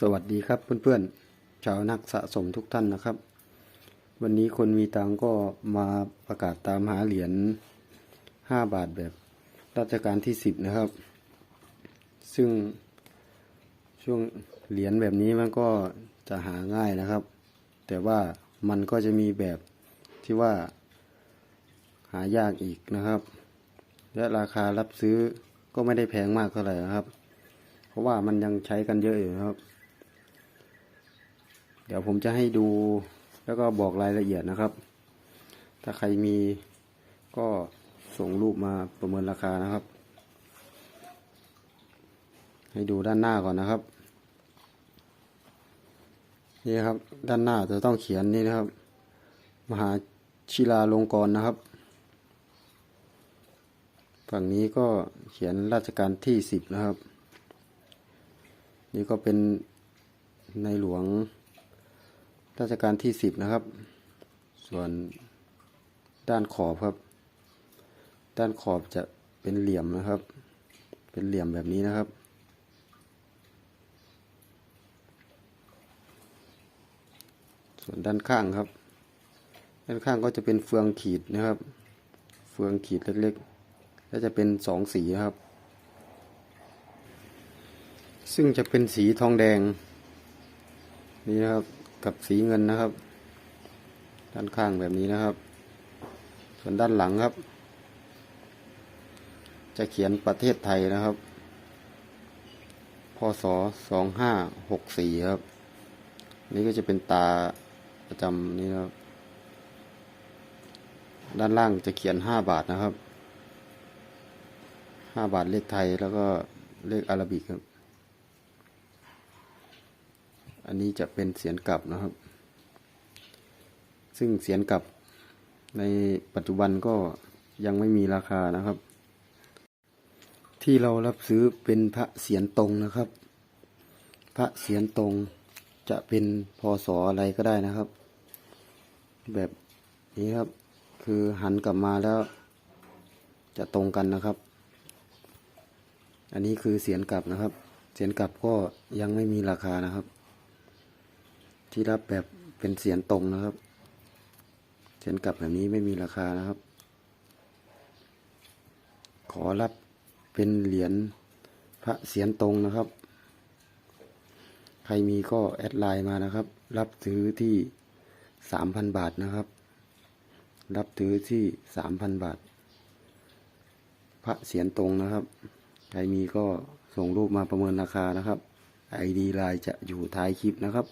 สวัสดีครับเพื่อนๆชาวนักสะสมทุกท่านนะครับ วันนี้คนมีตังก็มาประกาศตามหาเหรียญ5บาทแบบรัชกาลที่ 10 นะครับ ซึ่งช่วงเหรียญแบบนี้มันก็จะหาง่ายนะครับ แต่ว่ามันก็จะมีแบบที่ว่าหายากอีกนะครับ และราคารับซื้อก็ไม่ได้แพงมากเท่าไหร่นะครับ เพราะว่ามันยังใช้กันเยอะอยู่นะครับ เดี๋ยวผมจะให้ดูแล้วก็บอกรายละเอียดนะครับ ถ้าใครมีก็ส่งรูปมาประเมินราคานะครับ ให้ดูด้านหน้าก่อนนะครับ นี่ครับ ด้านหน้าจะต้องเขียนนี่นะครับ มหาชิลาลงกรนะครับ ฝั่งนี้ก็เขียนราชการที่สิบนะครับ นี่ก็เป็นในหลวง ราชการที่สิบนะครับ ส่วนด้านขอบครับ ด้านขอบจะเป็นเหลี่ยมนะครับ เป็นเหลี่ยมแบบนี้นะครับ ส่วนด้านข้างครับ ด้านข้างก็จะเป็นเฟืองขีดนะครับ เฟืองขีดเล็กๆและจะเป็นสองสีครับ ซึ่งจะเป็นสีทองแดงนี่นะครับ กับสีเงินนะครับ ด้านข้างแบบนี้นะครับ ส่วนด้านหลังครับ จะเขียนประเทศไทยนะครับพศสองห้าหกสี่ครับ นี่ก็จะเป็นตาประจำนี่ครับ ด้านล่างจะเขียนห้าบาทนะครับห้าบาทเลขไทยแล้วก็เลขอาราบิกครับ อันนี้จะเป็นเสียนกลับนะครับ ซึ่งเสียนกลับในปัจจุบันก็ยังไม่มีราคานะครับ ที่เรารับซื้อเป็นพระเสียนตรงนะครับ พระเสียนตรงจะเป็นพศอะไรก็ได้นะครับ แบบนี้ครับ คือหันกลับมาแล้วจะตรงกันนะครับ อันนี้คือเสียนกลับนะครับ เสียนกลับก็ยังไม่มีราคานะครับ ที่รับแบบเป็นเสียนตรงนะครับ เสียนกลับแบบนี้ไม่มีราคานะครับ ขอรับเป็นเหรียญพระเสียนตรงนะครับ ใครมีก็แอดไลน์มานะครับ รับซื้อที่สามพันบาทนะครับ รับซื้อที่สามพันบาท พระเสียนตรงนะครับ ใครมีก็ส่งรูปมาประเมินราคานะครับ ID ไลน์จะอยู่ท้ายคลิปนะครับ